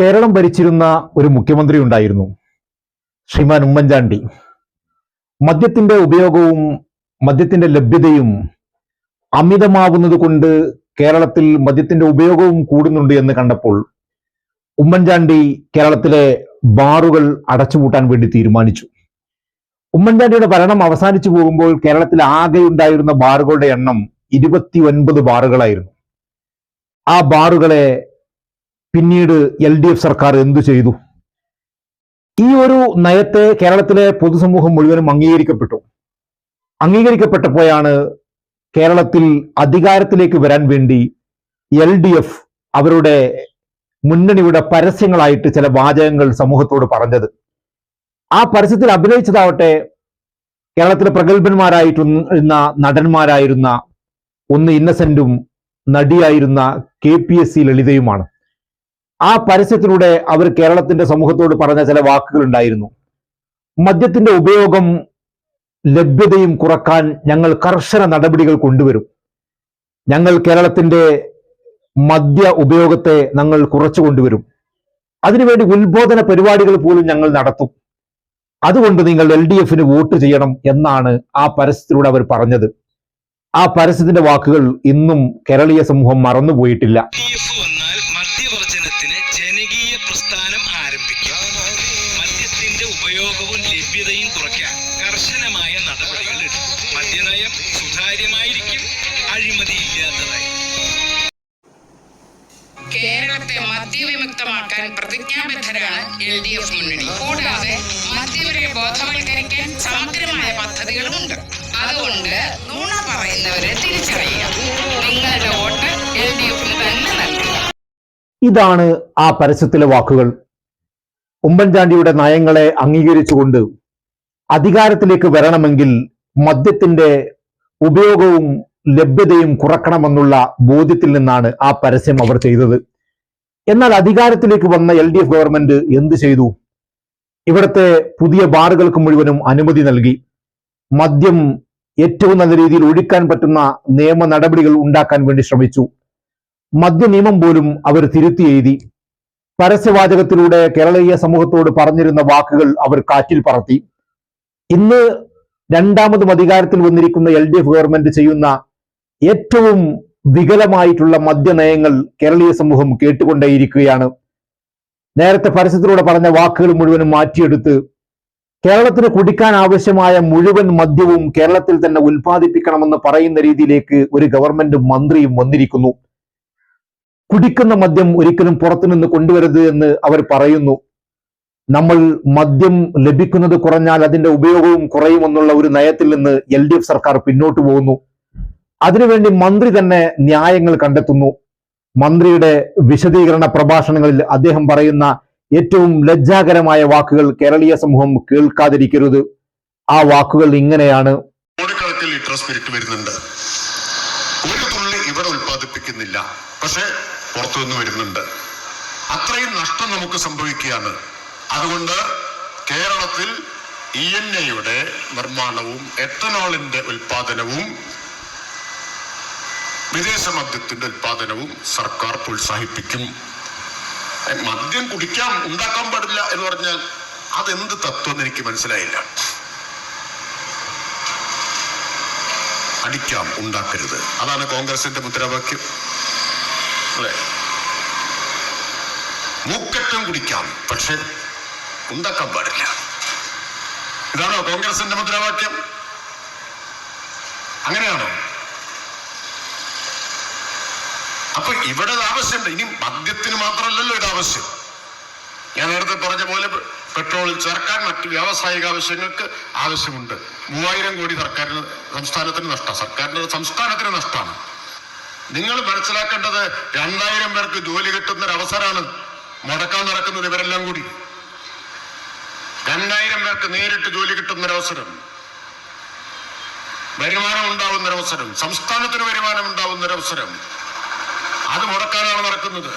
കേരളം ഭരിച്ചിരുന്ന ഒരു മുഖ്യമന്ത്രി ഉണ്ടായിരുന്നു. ശ്രീമാൻ ഉമ്മൻചാണ്ടി. മദ്യത്തിന്റെ ഉപയോഗവും മദ്യത്തിന്റെ ലഭ്യതയും അമിതമാവുന്നത് കൊണ്ട് കേരളത്തിൽ മദ്യത്തിന്റെ ഉപയോഗവും കൂടുന്നുണ്ട് എന്ന് കണ്ടപ്പോൾ ഉമ്മൻചാണ്ടി കേരളത്തിലെ ബാറുകൾ അടച്ചുപൂട്ടാൻ വേണ്ടി തീരുമാനിച്ചു. ഉമ്മൻചാണ്ടിയുടെ ഭരണം അവസാനിച്ചു പോകുമ്പോൾ കേരളത്തിൽ ആകെ ഉണ്ടായിരുന്ന ബാറുകളുടെ എണ്ണം ഇരുപത്തി ഒൻപത് ബാറുകളായിരുന്നു. ആ ബാറുകളെ പിന്നീട് എൽ ഡി എഫ് സർക്കാർ എന്തു ചെയ്തു? ഈ ഒരു നയത്തെ കേരളത്തിലെ പൊതുസമൂഹം മുഴുവനും അംഗീകരിക്കപ്പെട്ടു. അംഗീകരിക്കപ്പെട്ടപ്പോഴാണ് കേരളത്തിൽ അധികാരത്തിലേക്ക് വരാൻ വേണ്ടി എൽ ഡി എഫ് അവരുടെ മുന്നണിയുടെ പരസ്യങ്ങളായിട്ട് ചില വാചകങ്ങൾ സമൂഹത്തോട് പറഞ്ഞത്. ആ പരസ്യത്തിൽ അഭിനയിച്ചതാവട്ടെ കേരളത്തിലെ പ്രഗത്ഭന്മാരായിട്ടുന്ന നടന്മാരായിരുന്ന ഒന്ന് ഇന്നസെന്റും നടിയായിരുന്ന കെ പി എസ് സി ലളിതയുമാണ്. ആ പരസ്യത്തിലൂടെ അവർ കേരളത്തിന്റെ സമൂഹത്തോട് പറഞ്ഞ ചില വാക്കുകൾ ഉണ്ടായിരുന്നു. മദ്യത്തിന്റെ ഉപയോഗം ലഭ്യതയും കുറയ്ക്കാൻ ഞങ്ങൾ കർശന നടപടികൾ കൊണ്ടുവരും. ഞങ്ങൾ കേരളത്തിന്റെ മദ്യ ഉപയോഗത്തെ ഞങ്ങൾ കുറച്ചു കൊണ്ടുവരും. അതിനുവേണ്ടി ഉത്ബോധന പരിപാടികൾ പോലും ഞങ്ങൾ നടത്തും. അതുകൊണ്ട് നിങ്ങൾ എൽ ഡി എഫിന് വോട്ട് ചെയ്യണം എന്നാണ് ആ പരസ്യത്തിലൂടെ അവർ പറഞ്ഞത്. ആ പരസ്യത്തിന്റെ വാക്കുകൾ ഇന്നും കേരളീയ സമൂഹം മറന്നുപോയിട്ടില്ല ജനകീയ പ്രസ്ഥാനം ആരംഭിക്കും. മദ്യത്തിന്റെ ഉപയോഗവും ലഭ്യതയും കുറയ്ക്കാൻ കർശനമായ നടപടികൾ എടുക്കും. മദ്യനയം സുതാര്യമായിരിക്കും അഴിമതിയില്ലാത്തതായി. കേരളത്തെ മദ്യവിമുക്തമാക്കാൻ പ്രതിജ്ഞാബദ്ധരാണ് എൽ ഡി എഫ് മുന്നണി. കൂടാതെ മദ്യവരെ ബോധവൽക്കരിക്കാൻ സമഗ്രമായ പദ്ധതികളുമുണ്ട്. അതുകൊണ്ട് നുണ പറയുന്നവരെ തിരിച്ചറിയുക. നിങ്ങളുടെ വോട്ട് എൽ ഡി തന്നെ നൽകുക. ഇതാണ് ആ പരസ്യത്തിലെ വാക്കുകൾ. ഉമ്മൻചാണ്ടിയുടെ നയങ്ങളെ അംഗീകരിച്ചുകൊണ്ട് അധികാരത്തിലേക്ക് വരണമെങ്കിൽ മദ്യത്തിന്റെ ഉപയോഗവും ലഭ്യതയും കുറക്കണമെന്നുള്ള ബോധ്യത്തിൽ നിന്നാണ് ആ പരസ്യം അവർ ചെയ്തത്. എന്നാൽ അധികാരത്തിലേക്ക് വന്ന എൽ ഡി എഫ് ഗവൺമെന്റ് എന്ത് ചെയ്തു? ഇവിടുത്തെ പുതിയ ബാറുകൾക്ക് മുഴുവനും അനുമതി നൽകി. മദ്യം ഏറ്റവും നല്ല രീതിയിൽ ഒഴുക്കാൻ പറ്റുന്ന നിയമ നടപടികൾ ഉണ്ടാക്കാൻ വേണ്ടി ശ്രമിച്ചു. മദ്യ നിയമം പോലും അവർ തിരുത്തി എഴുതി. പരസ്യവാചകത്തിലൂടെ കേരളീയ സമൂഹത്തോട് പറഞ്ഞിരുന്ന വാക്കുകൾ അവർ കാറ്റിൽ പറത്തി. ഇന്ന് രണ്ടാമതും അധികാരത്തിൽ വന്നിരിക്കുന്ന എൽ ഡി എഫ് ഗവൺമെന്റ് ചെയ്യുന്ന ഏറ്റവും വികലമായിട്ടുള്ള മദ്യനയങ്ങൾ കേരളീയ സമൂഹം കേട്ടുകൊണ്ടേയിരിക്കുകയാണ്. നേരത്തെ പരസ്യത്തിലൂടെ പറഞ്ഞ വാക്കുകൾ മുഴുവനും മാറ്റിയെടുത്ത് കേരളത്തിന് കുടിക്കാൻ ആവശ്യമായ മുഴുവൻ മദ്യവും കേരളത്തിൽ തന്നെ ഉൽപ്പാദിപ്പിക്കണമെന്ന് പറയുന്ന രീതിയിലേക്ക് ഒരു ഗവൺമെന്റ് മന്ത്രിയും വന്നിരിക്കുന്നു. കുടിക്കുന്ന മദ്യം ഒരിക്കലും പുറത്തുനിന്ന് കൊണ്ടുവരരുത് എന്ന് അവർ പറയുന്നു. നമ്മൾ മദ്യം ലഭിക്കുന്നത് കുറഞ്ഞാൽ അതിന്റെ ഉപയോഗവും കുറയുമെന്നുള്ള ഒരു നയത്തിൽ നിന്ന് എൽ ഡി എഫ് സർക്കാർ പിന്നോട്ട് പോകുന്നു. അതിനുവേണ്ടി മന്ത്രി തന്നെ ന്യായങ്ങൾ കണ്ടെത്തുന്നു. മന്ത്രിയുടെ വിശദീകരണ പ്രഭാഷണങ്ങളിൽ അദ്ദേഹം പറയുന്ന ഏറ്റവും ലജ്ജാകരമായ വാക്കുകൾ കേരളീയ സമൂഹം കേൾക്കാതിരിക്കരുത്. ആ വാക്കുകൾ ഇങ്ങനെയാണ്. സ്പിരിറ്റ് വരുന്നുണ്ട്. ഒരു തുള്ളി ഉൽപ്പാദിപ്പിക്കുന്നില്ല. പക്ഷെ പുറത്തുനിന്ന് വരുന്നുണ്ട്. അത്രയും നഷ്ടം നമുക്ക് സംഭവിക്കുകയാണ്. അതുകൊണ്ട് കേരളത്തിൽ ഇ എൻ എയുടെ നിർമ്മാണവും എത്തനോളിന്റെ ഉൽപാദനവും വിദേശ മദ്യത്തിന്റെ ഉൽപാദനവും സർക്കാർ പ്രോത്സാഹിപ്പിക്കും. മദ്യം കുടിക്കാൻ ഉണ്ടാക്കാൻ പാടില്ല എന്ന് പറഞ്ഞാൽ അതെന്ത് തത്വം എനിക്ക് മനസ്സിലായില്ല. അടിക്കാം ഉണ്ടാക്കരുത്. അതാണ് കോൺഗ്രസിന്റെ മുദ്രാവാക്യം. അല്ലേ? മൂക്കറ്റം കുടിക്കാം പക്ഷെ ഉണ്ടാക്കാൻ പാടില്ല. ഇതാണോ കോൺഗ്രസിന്റെ മുദ്രാവാക്യം? അങ്ങനെയാണോ? അപ്പൊ ഇവിടെ ഇത് ആവശ്യമുണ്ട്. ഇനി മദ്യത്തിന് മാത്രമല്ലല്ലോ ഇത് ആവശ്യം. ഞാൻ നേരത്തെ പറഞ്ഞ പോലെ പെട്രോൾ ചേർക്കാൻ മറ്റ് വ്യാവസായിക ആവശ്യങ്ങൾക്ക് ആവശ്യമുണ്ട്. മൂവായിരം കോടി സർക്കാരിന് സംസ്ഥാനത്തിന് നഷ്ടം. സർക്കാരിന്റെ സംസ്ഥാനത്തിന് നഷ്ടമാണ്. നിങ്ങൾ മനസ്സിലാക്കേണ്ടത് രണ്ടായിരം പേർക്ക് ജോലി കിട്ടുന്ന ഒരു അവസരമാണ് മുടക്കാൻ നടക്കുന്നത് ഇവരെല്ലാം കൂടി. രണ്ടായിരം പേർക്ക് നേരിട്ട് ജോലി കിട്ടുന്ന ഒരു അവസരം വരുമാനം ഉണ്ടാവുന്ന ഒരു അവസരം സംസ്ഥാനത്തിന് വരുമാനം ഉണ്ടാവുന്ന ഒരു അവസരം അത് മുടക്കാനാണ് നടക്കുന്നത്.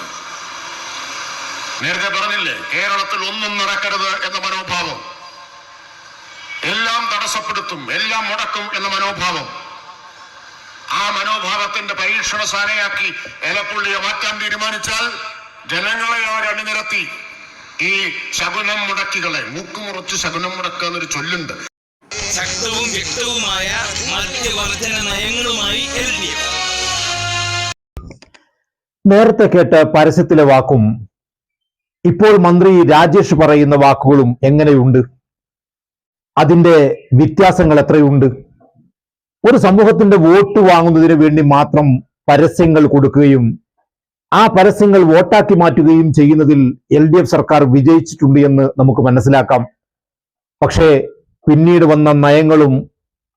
നേരത്തെ പറഞ്ഞില്ലേ കേരളത്തിൽ ഒന്നും നടക്കരുത് എന്ന മനോഭാവം. എല്ലാം തടസ്സപ്പെടുത്തും എല്ലാം മുടക്കും എന്ന മനോഭാവം. ആ മനോഭാവത്തിന്റെ പരീക്ഷണശാലയാക്കി എലപ്പുള്ളിയെ മാറ്റാൻ തീരുമാനിച്ചാൽ ജനങ്ങളെ അവർ അണിനിരത്തി? ഈ ശകുനം മുടക്കികളെ മൂക്കുമുറച്ച് ശകുനം മുടക്കുക എന്നൊരു ചൊല്ലുണ്ട്. ശക്തവും വ്യക്തവുമായ മധ്യവർജന നയങ്ങളുമായി എൽ ഡി എഫ്. നേരത്തെ കേട്ട പരസ്യത്തിലെ വാക്കും ഇപ്പോൾ മന്ത്രി രാജേഷ് പറയുന്ന വാക്കുകളും എങ്ങനെയുണ്ട്? അതിന്റെ വ്യത്യാസങ്ങൾ എത്രയുണ്ട്? ഒരു സമൂഹത്തിന്റെ വോട്ട് വാങ്ങുന്നതിന് വേണ്ടി മാത്രം പരസ്യങ്ങൾ കൊടുക്കുകയും ആ പരസ്യങ്ങൾ വോട്ടാക്കി മാറ്റുകയും ചെയ്യുന്നതിൽ എൽ ഡി എഫ് സർക്കാർ വിജയിച്ചിട്ടുണ്ട് എന്ന് നമുക്ക് മനസ്സിലാക്കാം. പക്ഷേ പിന്നീട് വന്ന നയങ്ങളും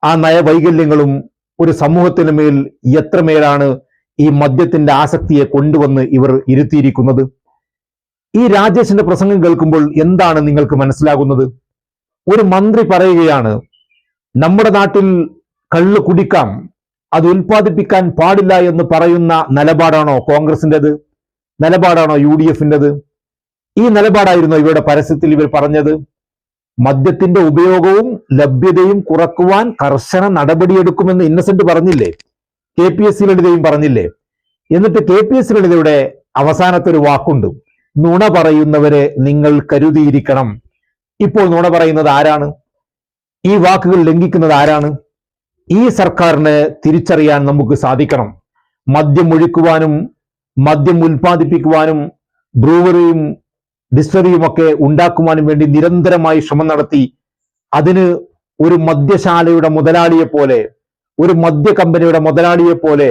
ആ നയവൈകല്യങ്ങളും ഒരു സമൂഹത്തിന് മേൽ എത്രമേലാണ് ഈ മദ്യത്തിന്റെ ആസക്തിയെ കൊണ്ടുവന്ന് ഇവർ ഇരുത്തിയിരിക്കുന്നത്? ഈ രാജേഷിന്റെ പ്രസംഗം കേൾക്കുമ്പോൾ എന്താണ് നിങ്ങൾക്ക് മനസ്സിലാകുന്നത്? ഒരു മന്ത്രി പറയുകയാണ് നമ്മുടെ നാട്ടിൽ കള്ള് കുടിക്കാം അത് ഉൽപ്പാദിപ്പിക്കാൻ പാടില്ല എന്ന് പറയുന്ന നിലപാടാണോ കോൺഗ്രസിന്റെത് നിലപാടാണോ യു ഡി എഫിന്റെത് ഈ നിലപാടായിരുന്നു ഇവരുടെ പരസ്യത്തിൽ ഇവർ പറഞ്ഞത്. മദ്യത്തിന്റെ ഉപയോഗവും ലഭ്യതയും കുറക്കുവാൻ കർശന നടപടിയെടുക്കുമെന്ന് ഇന്നസെന്റ് പറഞ്ഞില്ലേ? കെ പി എസ് സി ലളിതയും പറഞ്ഞില്ലേ? എന്നിട്ട് കെ പി എസ് ലളിതയുടെ അവസാനത്തെ ഒരു വാക്കുണ്ട്. നുണ പറയുന്നവരെ നിങ്ങൾ കരുതിയിരിക്കണം. ഇപ്പോൾ നുണ പറയുന്നത് ആരാണ്? ഈ വാക്കുകൾ ലംഘിക്കുന്നത് ആരാണ്? ഈ സർക്കാരിന് തിരിച്ചറിയാൻ നമുക്ക് സാധിക്കണം. മദ്യം ഒഴിക്കുവാനും മദ്യം ഉൽപ്പാദിപ്പിക്കുവാനും ബ്രൂവറിയും ഡിസ്റ്ററിയും ഒക്കെ ഉണ്ടാക്കുവാനും വേണ്ടി നിരന്തരമായി ശ്രമം നടത്തി അതിന് ഒരു മദ്യശാലയുടെ മുതലാളിയെ പോലെ ഒരു മദ്യ കമ്പനിയുടെ മുതലാളിയെ പോലെ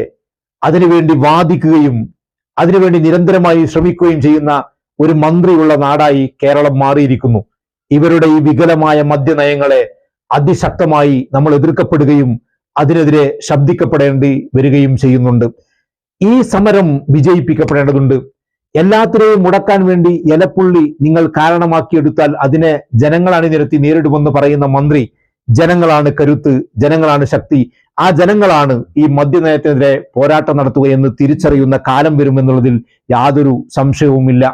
അതിനുവേണ്ടി വാദിക്കുകയും അതിനുവേണ്ടി നിരന്തരമായി ശ്രമിക്കുകയും ചെയ്യുന്ന ഒരു മന്ത്രിയുള്ള നാടായി കേരളം മാറിയിരിക്കുന്നു. ഇവരുടെ ഈ വികലമായ മദ്യനയങ്ങളെ അതിശക്തമായി നമ്മൾ എതിർക്കപ്പെടുകയും അതിനെതിരെ ശബ്ദിക്കപ്പെടേണ്ടി വരികയും ചെയ്യുന്നുണ്ട്. ഈ സമരം വിജയിപ്പിക്കപ്പെടേണ്ടതുണ്ട്. എല്ലാത്തിനെയും മുടക്കാൻ വേണ്ടി ഇലപ്പുള്ളി നിങ്ങൾ കാരണമാക്കിയെടുത്താൽ അതിനെ ജനങ്ങൾ അണിനിരത്തി നേരിടുമെന്ന് പറയുന്ന മന്ത്രി ജനങ്ങളാണ് കരുത്ത് ജനങ്ങളാണ് ശക്തി. ആ ജനങ്ങളാണ് ഈ മദ്യനയത്തിനെതിരെ പോരാട്ടം നടത്തുക എന്ന് തിരിച്ചറിയുന്ന കാലം വരുമെന്നുള്ളതിൽ യാതൊരു സംശയവുമില്ല.